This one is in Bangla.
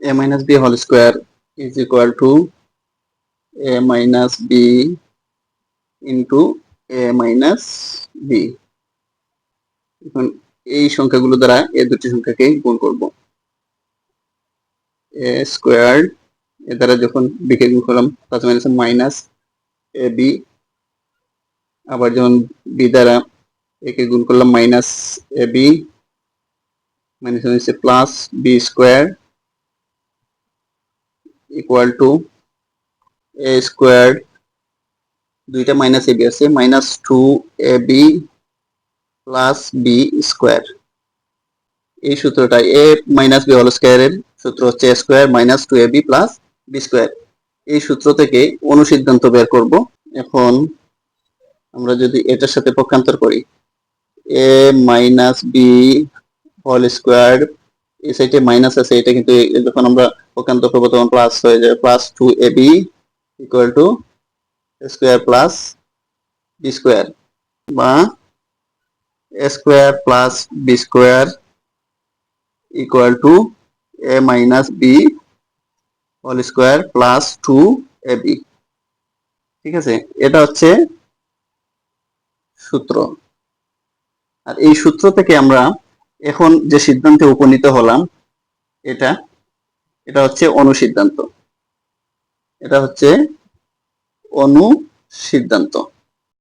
a minus b whole square is equal to a minus b into a minus b. এখন এই সংখ্যাগুলো দ্বারা এই দুটি সংখ্যাকে গুণ করব। A স্কোয়ার এ দ্বারা যখন b কে গুণ করলাম plus minus minus a b আবার যখন b দ্বারা a কে গুণ করলাম মাইনাস এ বি মাইনাস হচ্ছে plus b square equal to a square দুইটা মাইনাস এ বি আছে minus two a b plus b square এই সূত্রটা এ মাইনাস বি হল স্কোয়ারের সূত্র হচ্ছে square minus two a b plus b square এই সূত্র থেকে অনুসিদ্ধান্ত বের করব। এখন আমরা যদি এটার সাথে পক্ষান্তর করি a minus b whole square এই সাইডে মাইনাস আছে এটা কিন্তু যখন আমরা পক্ষান্তর করব তখন প্লাস হয়ে যাবে plus two a b equal to square plus b square বা square plus b square equal to a minus b whole square plus two a b ঠিক আছে? এটা হচ্ছে সূত্র। আর এই সূত্র থেকে আমরা এখন যে সিদ্ধান্তে উপনীত হলাম এটা এটা হচ্ছে অনুসিদ্ধান্ত। এটা হচ্ছে অনুসিদ্ধান্ত।